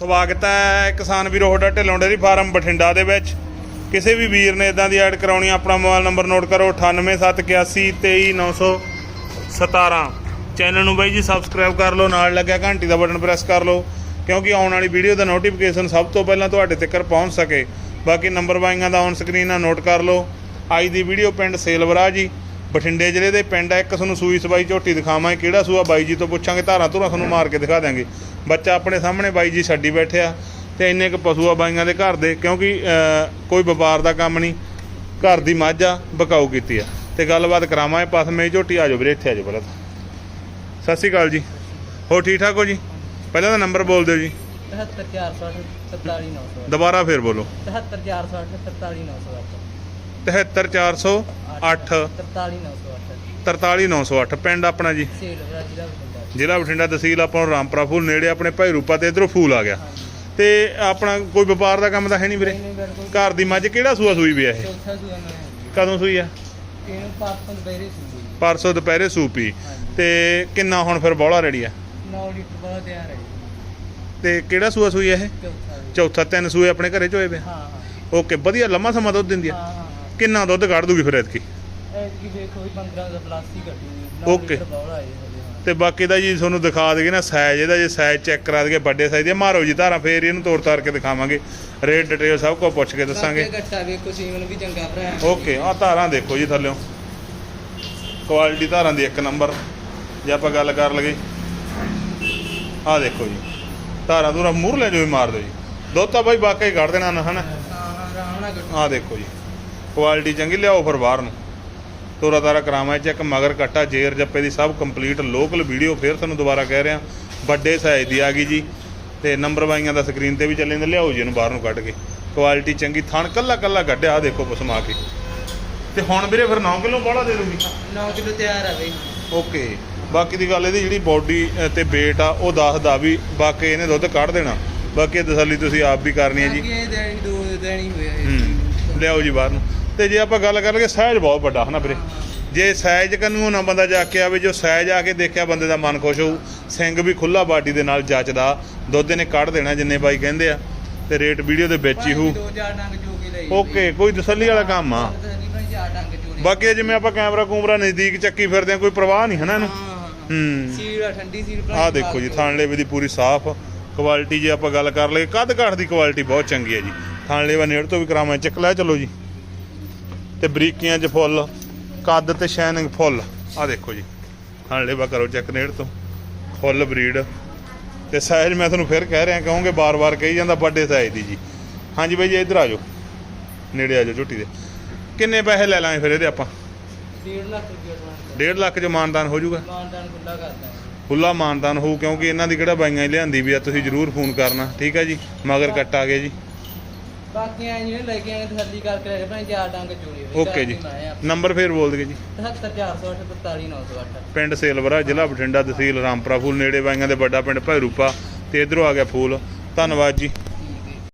ਸਵਾਗਤ ਹੈ ਕਿਸਾਨ ਵੀਰੋ ਤੁਹਾਡਾ ਢਿੱਲੋਂ ਡੇਅਰੀ ਫਾਰਮ ਬਠਿੰਡਾ ਦੇ ਵਿੱਚ। ਕਿਸੇ ਵੀ ਵੀਰ ਨੇ ਇਦਾਂ ਦੀ ਐਡ ਕਰਾਉਣੀ ਆਪਣਾ ਮੋਬਾਈਲ ਨੰਬਰ ਨੋਟ ਕਰੋ 9871823917 ਚੈਨਲ ਨੂੰ ਬਾਈ ਜੀ ਸਬਸਕ੍ਰਾਈਬ ਕਰ ਲਓ, ਨਾਲ ਲੱਗਿਆ ਘੰਟੀ ਦਾ ਬਟਨ ਪ੍ਰੈਸ ਕਰ ਲਓ, ਕਿਉਂਕਿ ਆਉਣ ਵਾਲੀ ਵੀਡੀਓ ਦਾ ਨੋਟੀਫਿਕੇਸ਼ਨ ਸਭ ਤੋਂ ਪਹਿਲਾਂ ਤੁਹਾਡੇ ਤੱਕ ਪਹੁੰਚ ਸਕੇ। ਬਾਕੀ ਨੰਬਰ ਬਾਈਆਂ ਦਾ ਔਨ ਸਕਰੀਨ ਆ, ਨੋਟ ਕਰ ਲਓ। ਅੱਜ ਦੀ ਵੀਡੀਓ ਪਿੰਡ ਸੇਲਵਰਾ ਜੀ। ਬਠਿੰਡੇ ਜ਼ਿਲ੍ਹੇ ਦੇ ਪਿੰਡ ਆ ਇੱਕ ਤੁਹਾਨੂੰ ਸੂਈ ਸਬਾਈ ਝੋਟੀ ਦਿਖਾਵਾਂਗੇ ਕਿਹੜਾ ਸੂਆ ਬਾਈ ਜੀ ਤੋਂ ਪੁੱਛਾਂਗੇ ਧਾਰਾਂ ਧੁਰਾਂ ਤੁਹਾਨੂੰ ਮਾਰ ਕੇ ਦਿਖਾ ਦਾਂਗੇ ਬੱਚਾ ਆਪਣੇ ਸਾਹਮਣੇ ਬਾਈ ਜੀ ਛੱਡੀ ਬੈਠਿਆ ਤੇ ਇੰਨੇ ਕੁ ਪਸ਼ੂ ਆ ਬਾਈਆਂ ਦੇ ਘਰ ਦੇ ਕਿਉਂਕਿ ਕੋਈ ਵਪਾਰ ਦਾ ਕੰਮ ਨਹੀਂ ਘਰ ਦੀ ਮੱਝ ਆ ਬਕਾਊ ਕੀਤੀ ਆ। ਤੇ ਗੱਲਬਾਤ ਕਰਾਵਾਂਗੇ ਪਸਮੇ ਝੋਟੀ ਆ ਜਾਓ ਵੀਰੇ ਇੱਥੇ ਆ ਜਾਓ ਪਹਿਲਾਂ ਸਤਿ ਸ਼੍ਰੀ ਅਕਾਲ ਜੀ। ਹੋ ਠੀਕ ਠਾਕ ਹੋ ਜੀ? ਪਹਿਲਾਂ ਤਾਂ ਨੰਬਰ ਬੋਲ ਦਿਓ ਜੀ। 73460 ਦੁਬਾਰਾ ਫੇਰ ਬੋਲੋ। 73460 73408 43908 ਪਿੰਡ ਆਪਣਾ ਜੀ? ਜ਼ਿਲ੍ਹਾ ਬਠਿੰਡਾ ਤਹਿਸੀਲ ਆਪਾਂ ਨੂੰ ਰਾਮਪੁਰਾ ਫੂਲ ਨੇੜੇ ਆਪਣੇ ਭਾਈ ਰੂਪਾ ਤੇ ਇਧਰੋਂ ਫੂਲ ਆ ਗਿਆ। ਤੇ ਆਪਣਾ ਕੋਈ ਵਪਾਰ ਦਾ ਕੰਮ ਤਾਂ ਹੈ ਨਹੀਂ ਵੀਰੇ? ਘਰ ਦੀ ਮੱਝ ਕਿਹੜਾ ਸੂਆ ਸੂਈ ਵੀ ਆ ਇਹ ਕਦੋਂ ਸੂਈ ਆ? ਪਰਸੋਂ ਦੁਪਹਿਰੇ ਸੂਪੀ ਤੇ ਕਿੰਨਾ ਹੁਣ ਫਿਰ ਬੋਲਾ ਰੈਡੀ ਆ? 9 ਲੀਟਰ ਬਾਅਦ ਤਿਆਰ ਹੈ ਤੇ ਕਿਹੜਾ ਸੂਆ ਸੂਈ ਆ ਇਹ? ਚੌਥਾ ਤਿੰਨ ਸੂਏ ਆਪਣੇ ਘਰੇ ਚ ਹੋਏ ਵੇ? ਹਾਂ ਓਕੇ ਵਧੀਆ ਲੰਮਾ ਸਮਾਂ ਦੁੱਧ ਦਿੰਦੀ ਆ। ਕਿੰਨਾ ਦੁੱਧ ਕੱਢ ਦੂਗੀ ਫਿਰ ਐਤਕੀ? ਐਤਕੀ ਵੇਖੋ ਵੀ 15 ਦਾ ਪਲਾਸਟਿਕ ਕੱਢੀ Okay. ਬੌਲਾ ਆਏ ਹੋਲੇ ਹਾਂ ਤੇ ਬਾਕੀ ਦਾ ਜੀ ਤੁਹਾਨੂੰ ਦਿਖਾ ਦੇਗੇ ਨਾ ਸਾਈਜ਼ ਇਹਦਾ ਜੇ ਸਾਈਜ਼ ਚੈੱਕ ਕਰਾ ਦੇਗੇ ਵੱਡੇ ਸਾਈਜ਼ ਦੀ ਮਾਰੋ ਜੀ ਧਾਰਾਂ ਫੇਰ ਇਹਨੂੰ ਤੋੜ ਤਾਰ ਕੇ ਦਿਖਾਵਾਂਗੇ। ਰੇਟ ਡਿਟੇਲ ਸਭ ਕੁਝ ਪੁੱਛ ਕੇ ਦੱਸਾਂਗੇ। ਬਾਕੀ ਗੱਟਾ ਵੇਖੋ ਸੀਮਨ ਵੀ ਚੰਗਾ ਭਰਾ ਓਕੇ ਆ ਧਾਰਾਂ ਦੇਖੋ ਜੀ ਥੱਲਿਓ। ਕੁਆਲਿਟੀ ਧਾਰਾਂ ਦੀ ਇੱਕ ਨੰਬਰ ਜੇ ਆਪਾਂ ਗੱਲ ਕਰ ਲਗੇ ਆ ਦੇਖੋ ਜੀ। ਧਾਰਾਂ ਦੂਰਾ ਮੂਰ ਲੈ ਜੋ ਵੀ ਮਾਰ ਦਿਓ ਜੀ। ਦੁੱਧ ਤਾਂ ਬਾਈ ਵਾਕਈ ਕੱਢ ਦੇਣਾ ਨਾ ਹਨਾ? ਹਾਂ ਹਾਂ ਆਰਾਮ ਨਾਲ ਗੱਟਾ ਆ ਦੇਖੋ ਜੀ। ਕੁਆਲਿਟੀ ਚੰਗੀ ਲਿਆਓ ਫਿਰ ਬਾਹਰ ਨੂੰ। ਤੋਰਾ ਤਾਰਾ ਕਰਾਵਾਂ ਚੈੱਕ ਮਗਰ ਕੱਟਾ ਜੇਰ ਜੱਪੇ ਦੀ ਸਭ ਕੰਪਲੀਟ ਲੋਕਲ ਵੀਡੀਓ ਫੇਰ ਤੁਹਾਨੂੰ ਦੁਬਾਰਾ ਕਹਿ ਰਿਹਾ। ਵੱਡੇ ਸਾਈਜ਼ ਦੀ ਆ ਗਈ ਜੀ। ਤੇ ਨੰਬਰ ਵਾਈਆਂ ਦਾ ਸਕਰੀਨ ਤੇ ਵੀ ਚੱਲੇ ਨੇ ਲਿਆਓ ਜੀ ਇਹਨੂੰ ਬਾਹਰ ਨੂੰ ਕੱਢ ਕੇ। ਕੁਆਲਿਟੀ ਚੰਗੀ ਥਣ ਕੱਲਾ ਕੱਲਾ ਕੱਢਿਆ ਆ ਦੇਖੋ ਪਸਮਾ ਕੇ। ਤੇ ਹੁਣ ਵੀਰੇ ਫਿਰ 9 ਕਿਲੋ ਬੋਲਾ ਦੇ ਦੂਗੀ 9 ਕਿਲੋ ਤਿਆਰ ਆ ਬਈ। ਓਕੇ। ਬਾਕੀ ਦੀ ਗੱਲ ਇਹਦੀ ਜਿਹੜੀ ਬਾਡੀ ਤੇ weight ਆ ਉਹ ਦੱਸਦਾ ਵੀ ਬਾਕੀ ਇਹਨੇ ਦੁੱਧ ਕੱਢ ਦੇਣਾ। ਬਾਕੀ ਇਹ ਤਸੱਲੀ ਤੁਸੀਂ ਆਪ ਵੀ ਕਰਨੀ ਹੈ ਜੀ। ਅੱਗੇ ਦੇਣੀ ਦੋ ਦੇਣੀ ਹੋਇਆ ਹੂੰ। ਲਿਆਓ ਜੀ ਬਾਹਰ ਨੂੰ। ਤੇ ਜੇ ਆਪਾਂ ਗੱਲ ਕਰ ਲਈਏ ਸਾਈਜ਼ ਬਹੁਤ ਵੱਡਾ ਹਨਾ ਵੀਰੇ? ਜੇ ਸਾਈਜ਼ ਕੰਨੂ ਨਾ ਬੰਦਾ ਜਾ ਕੇ ਆਵੇ ਜੋ ਸਾਈਜ਼ ਆ ਕੇ ਦੇਖਿਆ ਬੰਦੇ ਦਾ ਮਨ ਖੁਸ਼ ਹੋਊ ਸਿੰਘ ਵੀ ਖੁੱਲਾ ਬਾਡੀ ਦੇ ਨਾਲ ਜੱਚਦਾ ਦੁੱਧ ਇਹਨੇ ਕੱਢ ਦੇਣਾ ਜਿੰਨੇ ਬਾਈ ਕਹਿੰਦੇ ਆ ਤੇ ਰੇਟ ਵੀਡੀਓ ਦੇ ਵਿੱਚ ਹੀ ਲਈ ਓਕੇ ਕੋਈ ਤਸੱਲੀ ਵਾਲਾ ਕੰਮ ਆ। ਬਾਕੀ ਜਿਵੇਂ ਆਪਾਂ ਕੈਮਰਾ ਕੂਮਰਾ ਨਜ਼ਦੀਕ ਚੱਕੀ ਫਿਰਦੇ ਆ ਕੋਈ ਪ੍ਰਵਾਹ ਨਹੀਂ ਹਨਾ ਇਹਨੂੰ? ਹੂੰ ਸੀਲ ਆ, ਠੰਡੀ ਸੀਲ ਆਹ ਦੇਖੋ ਜੀ ਥਾਣਲੇਵੇ ਦੀ ਪੂਰੀ ਸਾਫ਼। ਕੁਆਲਿਟੀ ਜੇ ਆਪਾਂ ਗੱਲ ਕਰ ਲਈਏ ਕੱਦ ਕਾਠ ਦੀ ਕੁਆਲਿਟੀ ਬਹੁਤ ਚੰਗੀ ਹੈ ਜੀ। ਥਾਣਲੇਵਾ ਨੇੜ ਤੋਂ ਵੀ ਕਰਾਵਾਂ ਚੱਕ ਲੈ ਚਲੋ ਜੀ। ਤੇ ਬਰੀਕੀਆਂ 'ਚ ਫੁੱਲ ਕੱਦ ਤੇ ਸ਼ਾਈਨਿੰਗ ਫੁੱਲ। ਆਹ ਦੇਖੋ ਜੀ ਥਾਣਲੇਵਾ ਕਰੋ ਚੈੱਕ ਨੇੜ ਤੋਂ। ਫੁੱਲ ਬਰੀਡ। ਤੇ ਸਾਈਜ਼ ਮੈਂ ਤੁਹਾਨੂੰ ਫਿਰ ਕਹਿ ਰਿਹਾ ਕਹੋਗੇ ਬਾਰ-ਬਾਰ ਕਹੀ ਜਾਂਦਾ ਵੱਡੇ ਸਾਈਜ਼ ਦੀ ਜੀ। ਹਾਂਜੀ ਬਾਈ ਜੀ ਇੱਧਰ ਆ ਜਾਓ। ਨੇੜੇ ਆ ਜਾਓ ਝੋਟੀ ਦੇ। ਕਿੰਨੇ ਪੈਸੇ ਲੈ ਲਾਂਗੇ ਫਿਰ ਇਹਦੇ ਆਪਾਂ? 1.5 ਲੱਖ ਰੁਪਏ ਦਾ 1.5 ਲੱਖ 'ਚ ਮਾਨਦਾਨ ਹੋ ਜਾਊਗਾ? ਮਾਨਦਾਨ ਖੁੱਲਾ ਕਰਦਾ ਖੁੱਲਾ ਮਾਨਦਾਨ ਹੋਊ ਕਿਉਂਕਿ ਇਹਨਾਂ ਦੀ ਕਿਹੜਾ ਬਾਈਆਂ ਹੀ ਲਿਆਂਦੀ ਵੀ ਆ ਤੁਸੀਂ ਜਰੂਰ ਫੋਨ ਕਰਨਾ। ਠੀਕ ਹੈ ਜੀ ਮਗਰ ਕੱਟ ਆ ਗਿਆ ਜੀ। ਬਾਕੀ ਐ ਜਿਹੜੇ ਲੈ ਕੇ ਆਏ ਤਸੱਲੀ ਕਰਕੇ ਲੈ ਭਾਈ ਚਾਰ ਡੰਗ ਚੋਰੀ ਹੋਈ ਓਕੇ ਜੀ। ਨੰਬਰ ਫੇਰ ਬੋਲ ਦਗੇ ਜੀ। 70408 44908 ਪਿੰਡ ਸੇਲਵਰਾ ਜ਼ਿਲ੍ਹਾ ਬਠਿੰਡਾ ਤਹਿਸੀਲ ਰਾਮਪੁਰਾ। ਫੂਲ ਨੇੜੇ ਬਾਈਆਂ ਦੇ ਵੱਡਾ ਪਿੰਡ ਭੈਰੂਪਾ ਤੇ ਇਧਰੋਂ ਆ ਗਿਆ ਫੂਲ। ਧੰਨਵਾਦ ਜੀ।